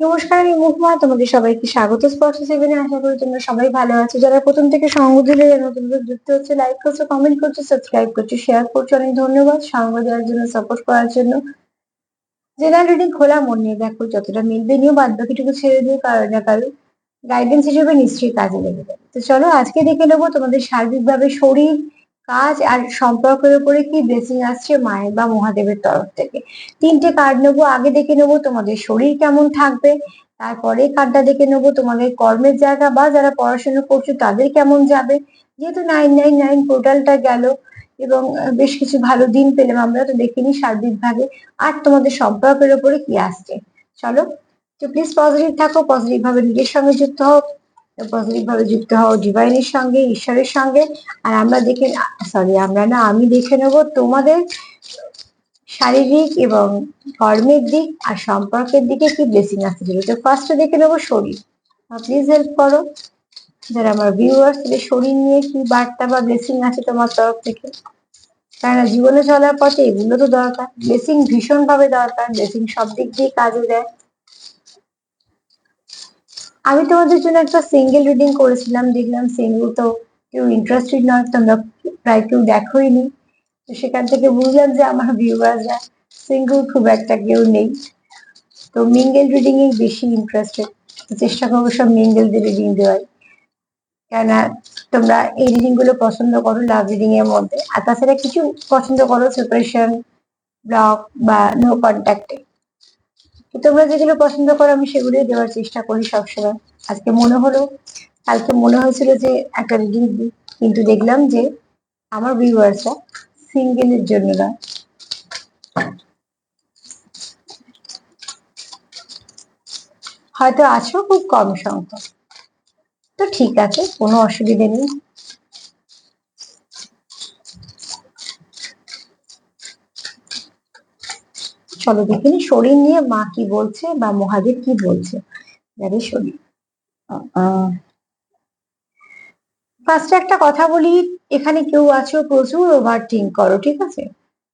নমস্কার আমি মুখমা তোমাদের সবাইকে স্বাগত স্পর্শ সেভেনে আশা করি তোমরা সবাই ভালো আছো। যারা প্রথম থেকে সঙ্গ দিলে নতুন যুক্ত হচ্ছে লাইক করছ কমেন্ট করছ সাবস্ক্রাইব করছ শেয়ার করছ, অনেক ধন্যবাদ সঙ্গ দেওয়ার জন্য সাপোর্ট করার জন্য। জেনারেল রিডিং খোলা, মন নিয়ে দেখো, যতটা মিলবে নিও বাদ বাকিটুকু ছেড়ে দিও, কারও না কারও গাইডেন্স হিসেবে নিশ্চয়ই কাজে লেগে যাবে। তো চলো, আজকে দেখে নেব তোমাদের সার্বিকভাবে শরীর কাজ আর সম্পর্কের উপরে কি ব্লেসিং আসছে মায়ের বা মহাদেবের তরফ থেকে? তিনটে কার্ড নেব, আগে দেখে নেব তোমাদের শরীর কেমন থাকবে, তারপরে কার্ডটা দেখে নেব তোমাদের কর্মের জায়গা বা যারা পড়াশোনা করছ তাদের কেমন যাবে। যেহেতু নাইন নাইন নাইন পোর্টালটা গেল এবং বেশ কিছু ভালো দিন পেলাম আমরা তো দেখিনি সার্বিক ভাবে আর তোমাদের সম্পর্কের উপরে কি আসছে? চলো, তো প্লিজ পজিটিভ থাকো পজিটিভ ভাবে নিজের সঙ্গে যুক্ত হও। পজিটিভ ভাবে যুক্ত হও ডিভাইনের সঙ্গে, ঈশ্বরের সঙ্গে। আর আমরা দেখে সরি আমরা না, আমি দেখে নেব তোমাদের শারীরিক এবং কর্মের দিক আর সম্পর্কের দিকে কি ব্লেসিং আসতে চলে তো ফার্স্টে দেখে নেব শরীর। প্লিজ হেল্প করো। যারা আমার ভিউয়ার্স শরীর নিয়ে কি বার্তা বা ব্লেসিং আছে তোমার তরফ থেকে? কেননা জীবনে চলার পথে এগুলো তো দরকার। ব্লেসিং ভীষণ ভাবে দরকার। ব্লেসিং সব দিক দিয়ে কাজে দেয়। আমি তোমাদের জন্য একটা সিঙ্গেল রিডিং করেছিলাম, দেখলাম সিঙ্গেল তো কেউ ইন্টারেস্টেড নয়, তোমরা প্রায় কেউ দেখোই নি। তো সেখান থেকে বুঝলাম যে আমার ভিউয়াররা সিঙ্গেল খুব একটা কেউ নেই। তো মিঙ্গেল রিডিং এ বেশি ইন্টারেস্টেড চেষ্টা করব সব মিঙ্গেলদের রিডিং দেওয়ার। কেননা তোমরা এই রিডিংগুলো পছন্দ করো লাভ রিডিং এর মধ্যে। আর তাছাড়া কিছু পছন্দ করো সেপারেশন ব্লক বা নো কন্ট্যাক্টে তোমরা যেগুলো পছন্দ করো, আমি সেগুলোই দেওয়ার চেষ্টা করি সবসময়। আজকে মনে হলো, কালকে মনে হয়েছিল যে একটা রিডিং দিই, কিন্তু দেখলাম যে আমার ভিউয়ার্সরা সিঙ্গেলের জন্য না। হয়তো আছো খুব কম সংখ্যক। তো ঠিক আছে, কোনো অসুবিধে নেই। চলো দেখিনি শরীর নিয়ে মা কি বলছে বা মহাদেব কি বলছে? যাদের শরীর। ফার্স্টে একটা কথা বলি, এখানে কেউ আছো, প্রচুর ওভার থিঙ্ক করো, ঠিক আছে?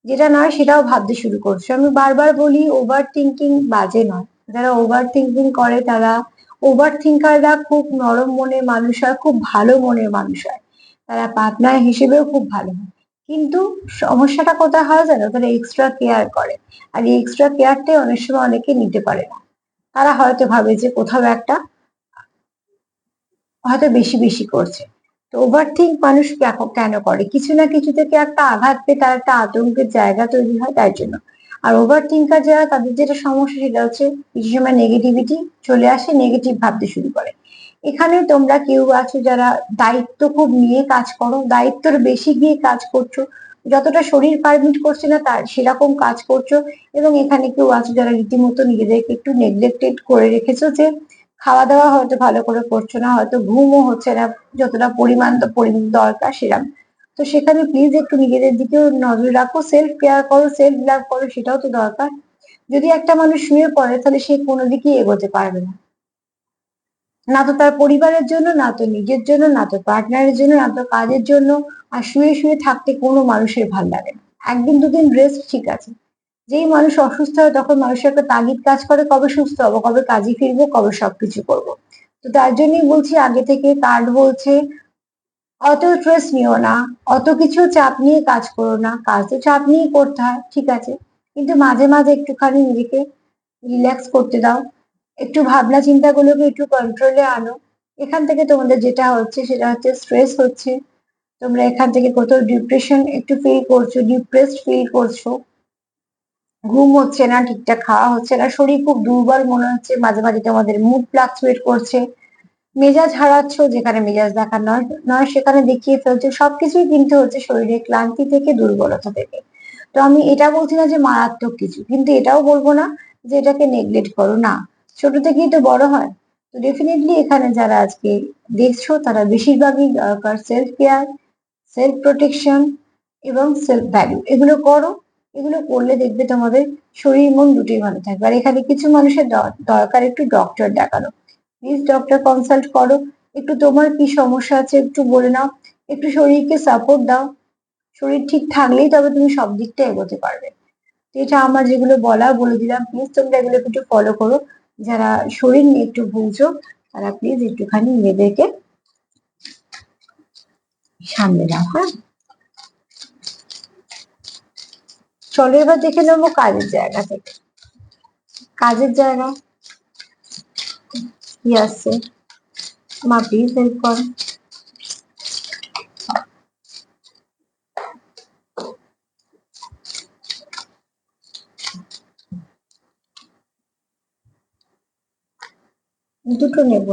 যেটা নয় সেটাও ভাবতে শুরু করছ। আমি বারবার বলি ওভার থিঙ্কিং বাজে নয়। যারা ওভার থিঙ্কিং করে, তারা ওভার থিঙ্কাররা খুব নরম মনের মানুষ হয়, খুব ভালো মনের মানুষ হয়। তারা পার্টনার হিসেবেও খুব ভালো হয়। কিন্তু সমস্যাটা কোথায় হয় জানো? তারা এক্সট্রা কেয়ার করে। আর এই এক্সট্রা কেয়ারটাই অনেক সময় অনেকে নিতে পারে না। তারা হয়তো ভাবে যে কোথাও একটা হয়তো বেশি বেশি করছে। তো ওভার থিঙ্ক মানুষ কেন করে? কিছু না কিছু থেকে একটা আঘাত পেয়ে তার একটা আতঙ্কের জায়গা তৈরি হয় তার জন্য। আর ওভার থিঙ্কার যারা, তাদের যেটা সমস্যা সেটা হচ্ছে, কিছু সময় নেগেটিভিটি চলে আসে নেগেটিভ ভাবতে শুরু করে। এখানে তোমরা কেউ আছো যারা দায়িত্ব খুব নিয়ে কাজ করো, দায়িত্বর বেশি গিয়ে কাজ করছ, যতটা শরীর পারমিট করছে না তার সেরকম কাজ করছ এবং এখানে কেউ আছো যারা রীতিমতো নিজেদেরকে একটু নেগলেক্টেড করে রেখেছো যে খাওয়া দাওয়া হয়তো ভালো করে করছ না, হয়তো ঘুমও হচ্ছে না, যতটা পরিমাণ পরিমাণ দরকার সেরকম তো সেখানে প্লিজ একটু নিজেদের দিকেও নজর রাখো সেলফ কেয়ার করো সেলফ লাভ করো, সেটাও তো দরকার। যদি একটা মানুষ শুয়ে পড়ে তাহলে সে কোনো দিকেই এগোতে পারবে না। না তো তার পরিবারের জন্য, না তো নিজের জন্য, না তো পার্টনারের জন্য, না তো কাজের জন্য। আর শুয়ে শুয়ে থাকতে কোনো মানুষের ভালো লাগে না। একদিন দুদিন রেস্ট ঠিক আছে। যেই মানুষ অসুস্থ হয় তখন মানুষের একটা তাগিদ কাজ করে, কবে সুস্থ হব, কবে কাজে ফিরবো, কবে সবকিছু করব। তো তার জন্যই বলছি, আগে থেকে কার্ড বলছে, অত স্ট্রেস নিও না, অত কিছু চাপ নিয়ে কাজ করো না, কাজ তো চাপ নিয়ে করতে হয়, ঠিক আছে। কিন্তু মাঝে মাঝে একটুখানি নিজেকে রিল্যাক্স করতে দাও। একটু ভাবনা চিন্তাগুলোকে একটু কন্ট্রোলে আনো। এখান থেকে তোমাদের যেটা হচ্ছে সেটা হচ্ছে স্ট্রেস হচ্ছে। তোমরা এখান থেকে কোথাও ডিপ্রেশন একটু ফিল করছ ডিপ্রেসড ফিল করছ। ঘুম হচ্ছে না, ঠিকঠাক খাওয়া হচ্ছে না, শরীর খুব দুর্বল মনে হচ্ছে, মাঝে মাঝে তোমাদের মুড ফ্লাকচুয়েট করছে। মেজাজ হারাচ্ছ, যেখানে মেজাজ দেখা নয় নয়, সেখানে দেখিয়ে ফেলছো। সবকিছুই কিন্তু হচ্ছে শরীরের ক্লান্তি থেকে দুর্বলতা থেকে। তো আমি এটা বলছি না যে মারাত্মক কিছু, কিন্তু এটাও বলব না যে এটাকে নেগলেক্ট করো, না। ছোট থেকেই তো বড় হয়। তো ডেফিনেটলি এখানে যারা আজকে দেখছ, তারা বেশিরভাগই দরকার সেলফ কেয়ার সেলফ প্রোটেকশন এবং সেলফ ভ্যালু এগুলো করো। এগুলো করলে দেখবে তোমাদের শরীর মন দুটোই ভালো থাকবে। আর এখানে কিছু মানুষের দরকার একটু ডক্টর দেখানো। প্লিজ ডক্টর কনসাল্ট করো। একটু তোমার কি সমস্যা আছে একটু বলে নাও। একটু শরীরকে সাপোর্ট দাও। শরীর ঠিক থাকলেই তবে তুমি সব দিকটা এগোতে পারবে। তো এটা আমার যেগুলো বলা বলে দিলাম। প্লিজ তোমরা এগুলো একটু ফলো করো। যারা শরীর নিয়ে একটু ভুগছো তারা প্লিজ একটুখানি নিজেদেরকে সামনে দাও হ্যাঁ? চলো এবার দেখে নেব কাজের জায়গা থেকে। কাজের জায়গা? কি আসছে মা প্লিজ হেল্প করো। দুটো নেব।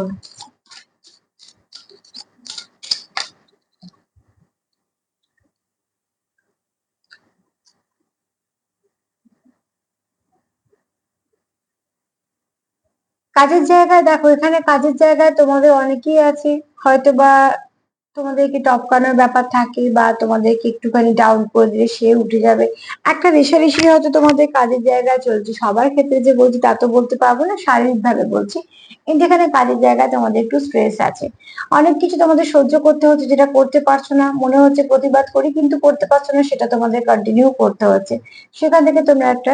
কাজের জায়গায় দেখো এখানে কাজের জায়গায় তোমাদের অনেকেই আছে হয়তো বা তোমাদেরকে টপকানোর ব্যাপার থাকে বা তোমাদেরকে একটুখানি ডাউন করে দিলে সে উঠে যাবে? একটা রেশারেশি হয়তো তোমাদের কাজের জায়গায় চলছে। সবার ক্ষেত্রে যে বলছি তা তো বলতে পারব না শারীরিক ভাবে বলছি। কিন্তু এখানে কাজের জায়গায় তোমাদের একটু স্ট্রেস আছে। অনেক কিছু তোমাদের সহ্য করতে হচ্ছে যেটা করতে পারছ না। মনে হচ্ছে প্রতিবাদ করি, কিন্তু করতে পারছ না, সেটা তোমাদের কন্টিনিউ করতে হচ্ছে। সেখান থেকে তোমরা একটা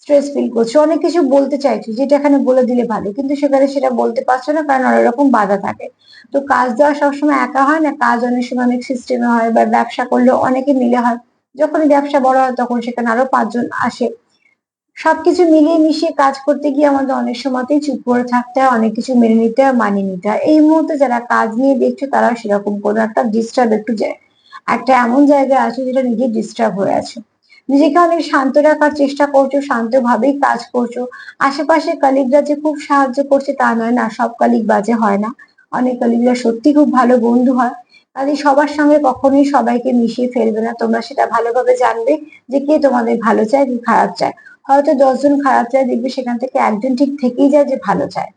স্ট্রেস ফিল করছ। অনেক কিছু বলতে চাইছো, যেটা এখানে বলে দিলে ভালো, কিন্তু সেখানে সেটা বলতে পারছ না, কারণ অনেক রকম বাধা থাকে। তো কাজ দেওয়া সবসময় একা হয় না, কাজ অনেক সময় অনেক সিস্টেমে হয় বা ব্যবসা করলেও অনেকে মিলে হয়। যখনই ব্যবসা বড় হয়, তখন সেখানে আরও পাঁচজন আসে। সবকিছু মিলিয়ে মিশিয়ে কাজ করতে গিয়ে আমাদের অনেক সময়তেই চুপ করে থাকতে হয়, অনেক কিছু মেনে নিতে হয়, মানিয়ে নিতে হয়। এই মুহূর্তে যারা কাজ নিয়ে দেখছ তারা সেরকম কোনো একটা ডিস্টার্ব একটু যায়। একটা এমন জায়গায় আছো যেটা নিজে ডিস্টার্ব হয়ে আছে। নিজেকে অনেক শান্ত রাখার চেষ্টা করছ, শান্তভাবেই কাজ করছ। আশেপাশে কালিগরা যে খুব সাহায্য করছে তা নয় না, সব কালিগ বাজে হয় না। অনেক কালিগরা সত্যি খুব ভালো বন্ধু হয়। কাজে সবার সঙ্গে কখনোই সবাইকে মিশিয়ে ফেলবে না। তোমরা সেটা ভালোভাবে জানবে যে কে তোমাদের ভালো চায়, কি খারাপ চায়। হয়তো দশজন খারাপ চায়, দেখবে সেখান থেকে একজন ঠিক থেকেই যায় যে ভালো চায়।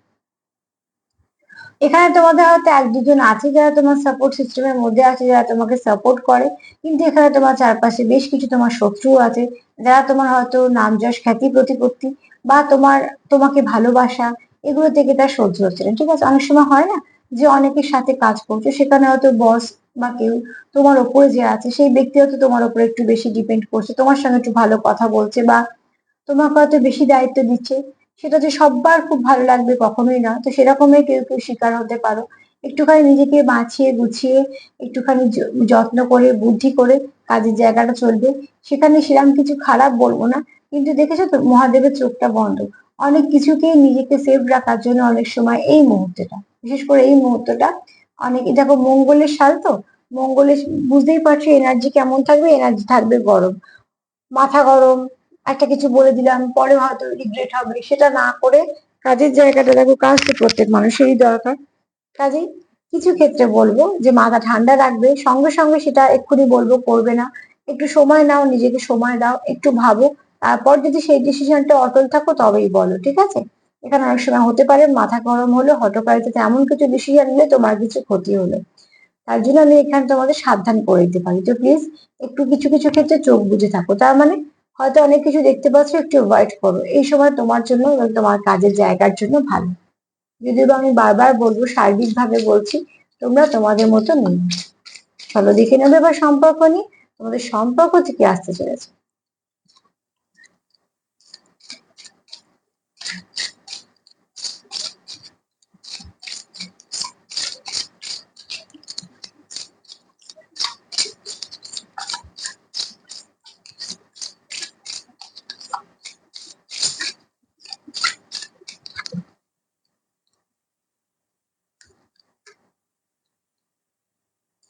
এখানে তোমাদের হয়তো এক দুজন আছে যারা তোমার সাপোর্ট সিস্টেমের মধ্যে আছে, যারা তোমাকে সাপোর্ট করে। কিন্তু এখানে তোমার চারপাশে বেশ কিছু তোমার শত্রু আছে, যারা তোমার হয়তো নাম যশ, খ্যাতি, প্রতিপত্তি বা তোমার, তোমাকে ভালোবাসা এগুলো থেকে তার সহ্য হচ্ছে না। ঠিক আছে? অনেক সময় হয় না যে অনেকের সাথে কাজ করছ, সেখানে হয়তো বস বা কেউ তোমার ওপরে যে আছে, সেই ব্যক্তি হয়তো তোমার ওপরে একটু বেশি ডিপেন্ড করছে, তোমার সঙ্গে একটু ভালো কথা বলছে বা তোমাকে হয়তো বেশি দায়িত্ব দিচ্ছে। সেটা যে সববার খুব ভালো লাগবে কখনোই না। তো সেরকমই কেউ কেউ শিকার হতে পারো। একটুখানি নিজেকে বাঁচিয়ে গুছিয়ে, একটুখানি যত্ন করে, বুদ্ধি করে কাজের জায়গাটা চলবে। সেখানে সেরকম কিছু খারাপ বলব না। কিন্তু দেখেছ তো, মহাদেবের চোখটা বন্ধ। অনেক কিছুকেই নিজেকে সেভ রাখার জন্য অনেক সময় এই মুহূর্তটা, বিশেষ করে এই মুহূর্তটা অনেক দেখো মঙ্গলের সাল তো, মঙ্গলের, বুঝতেই পারছ এনার্জি কেমন থাকবে? এনার্জি থাকবে গরম। মাথা গরম একটা কিছু বলে দিলাম, পরে হয়তো রিগ্রেট হবে, সেটা না করে কাজের জায়গাটা দেখো, কাজ তো প্রত্যেক মানুষেরই দরকার। কাজেই কিছু ক্ষেত্রে বলব যে, মাথা ঠান্ডা রাখবে, সঙ্গে সঙ্গে সেটা এক্ষুনি বলব, করবে না। একটু সময় নাও, নিজেকে সময় দাও, একটু ভাবো। তারপর যদি সেই ডিসিশনটা অটল থাকো, তবেই বলো, ঠিক আছে? এখানে অনেক সময় হতে পারে, মাথা গরম হলো, হটকারিতাতে এমন কিছু ডিসিশন নিলে তোমার কিছু ক্ষতি হলো। তার জন্য আমি এখানে তোমাদের সাবধান করে দিতে পারি। তো প্লিজ একটু কিছু কিছু ক্ষেত্রে চোখ বুঝে থাকো। তার মানে হয়তো অনেক কিছু দেখতে পাচ্ছ, একটু অ্যাভয়েড করো। এই সময় তোমার জন্য এবং তোমার কাজের জায়গার জন্য ভালো। যদিও আমি বারবার বলব সার্বিকভাবে বলছি, তোমরা তোমাদের মতো নেই চলো দেখে নেবে বা সম্পর্ক নিয়ে, তোমাদের সম্পর্ক থেকে আসতে চলেছে।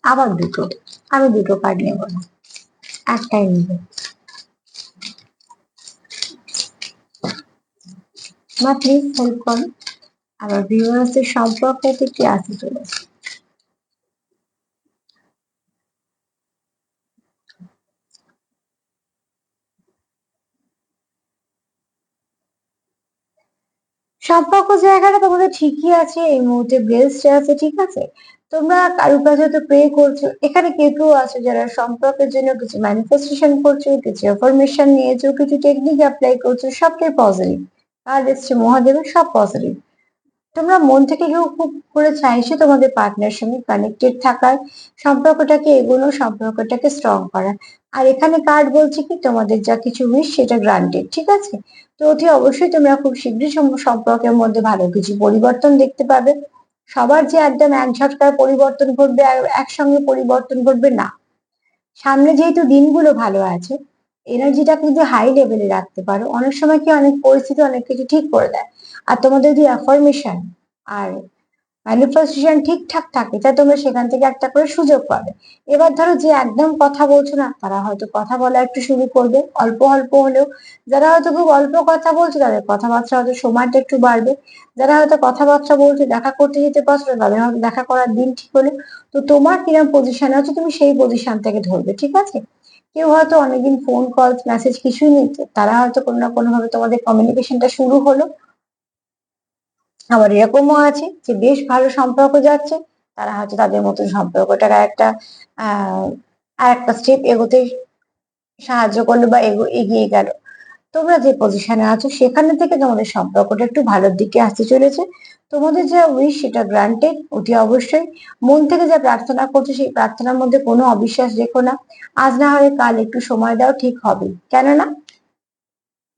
আবার দুটো। আমি দুটো কার্ড নেব না। একটাই নেব। মা প্লিজ হেল্প করো। আবার ভিউয়ার্সের সম্পর্কতে কি আসতে চলেছে। সম্পর্ক জায়গাটা তোমাদের ঠিকই আছে। এই মুহূর্তে বেস্ট আছে ঠিক আছে? তোমরা কারোর কাছে তো প্রে করছ। এখানে কেউ কেউ আছে যারা সম্পর্কের জন্য কিছু ম্যানিফেস্টেশন করছ, কিছু ইনফরমেশন নিয়েছো, কিছু টেকনিক অ্যাপ্লাই করছ সবটাই পজিটিভ কাজ এসছে মহাদেবের সব পজিটিভ তোমরা মন থেকে কেউ খুব করে চাইছো তোমাদের পার্টনার সঙ্গে কানেক্টেড থাকার, সম্পর্কটাকে এগোনো, সম্পর্কটাকে স্ট্রং করা। আর এখানে কার্ড বলছে কি, তোমাদের যা কিছু উইশ সেটা গ্রান্টেড ঠিক আছে? তো অতি অবশ্যই তোমরা খুব শীঘ্রই সম- সম্পর্কের মধ্যে ভালো কিছু পরিবর্তন দেখতে পাবে। সবার যে একদম এক ঝটকায় পরিবর্তন ঘটবে আর একসঙ্গে পরিবর্তন ঘটবে না। সামনে যেহেতু দিনগুলো ভালো আছে এনার্জিটা কিন্তু হাই লেভেলে রাখতে পারো, অনেক সময় কি অনেক পরিস্থিতি অনেক কিছু ঠিক করে দেয়। আর তোমাদের যদি অ্যাফরমেশন আর ম্যানিফেস্টেশন ঠিকঠাক থাকে তা তোমরা সেখান থেকে একটা করে সুযোগ পাবে। এবার ধরো যে একদম কথা বলছো না, তারা হয়তো কথা বলা একটু শুরু করবে, অল্প অল্প হলেও। যারা হয়তো খুব অল্প কথা বলছে, তাদের কথাবার্তা হয়তো সময়টা একটু বাড়বে। যারা হয়তো কথাবার্তা বলছে, দেখা করতে যেতে পারছ না, তাদের হয়তো দেখা করার দিন ঠিক হলো। তো তোমার কিরম পজিশনে আছে, তুমি সেই পজিশন থেকে ধরবে, ঠিক আছে? কেউ হয়তো অনেকদিন ফোন কল মেসেজ কিছুই নিচ্ছে, তারা হয়তো কোনো না কোনো ভাবে তোমাদের কমিউনিকেশনটা শুরু হলো। আবার এরকমও আছে যে বেশ ভালো সম্পর্ক যাচ্ছে, তারা হয়তো তাদের মতন সম্পর্কটাকে একটা আর একটা স্টেপ এগোতে সাহায্য করল বা এগো- এগিয়ে গেল। তোমরা যে পজিশনে আছো সেখানে থেকে তোমাদের সম্পর্কটা একটু ভালোর দিকে আসতে চলেছে। তোমাদের যা উইশ সেটা গ্রান্টেড অতি অবশ্যই। মন থেকে যা প্রার্থনা করছ সেই প্রার্থনার মধ্যে কোনো অবিশ্বাস রেখো না। আজ না হলে কাল একটু সময় দাও, ঠিক হবে। কেননা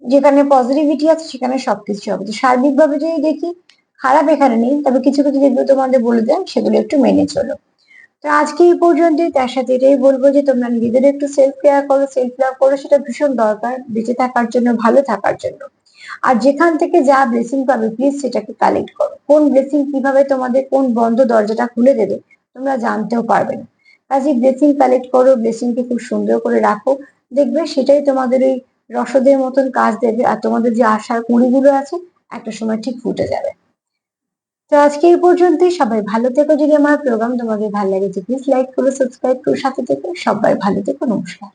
যেখানে পজিটিভিটি আছে সেখানে সবকিছু হবে। তো সার্বিকভাবে যদি দেখি খারাপ এখানে নেই, তবে কিছু কিছু যেগুলো তোমাদের বলে দেন, সেগুলো একটু মেনে চলো। তো আজকে এই পর্যন্তই, তার সাথে এটাই বলব যে তোমরা নিজেদের একটু সেলফ কেয়ার করো সেলফ লাভ করো, সেটা ভীষণ দরকার, বেঁচে থাকার জন্য, ভালো থাকার জন্য। আর যেখান থেকে যা ব্লেসিং পাবে প্লিজ সেটাকে কালেক্ট করো। কোন ব্লেসিং কীভাবে তোমাদের, কোন বন্ধ দরজাটা খুলে দেবে, তোমরা জানতেও পারবে না। কাজে ব্লেসিং কালেক্ট করো ব্লেসিংকে খুব সুন্দর করে রাখো। দেখবে সেটাই তোমাদের ওই রসদের মতন কাজ দেবে, আর তোমাদের যে আশার কুড়িগুলো আছে, একটা সময় ঠিক ফুটে যাবে। তো আজকে এই পর্যন্তই। সবাই ভালো থেকো যদি আমার প্রোগ্রাম তোমাদের ভালো লাগে প্লিজ লাইক করো সাবস্ক্রাইব করো সাথে থেকো, সবাই ভালো থেকো, নমস্কার।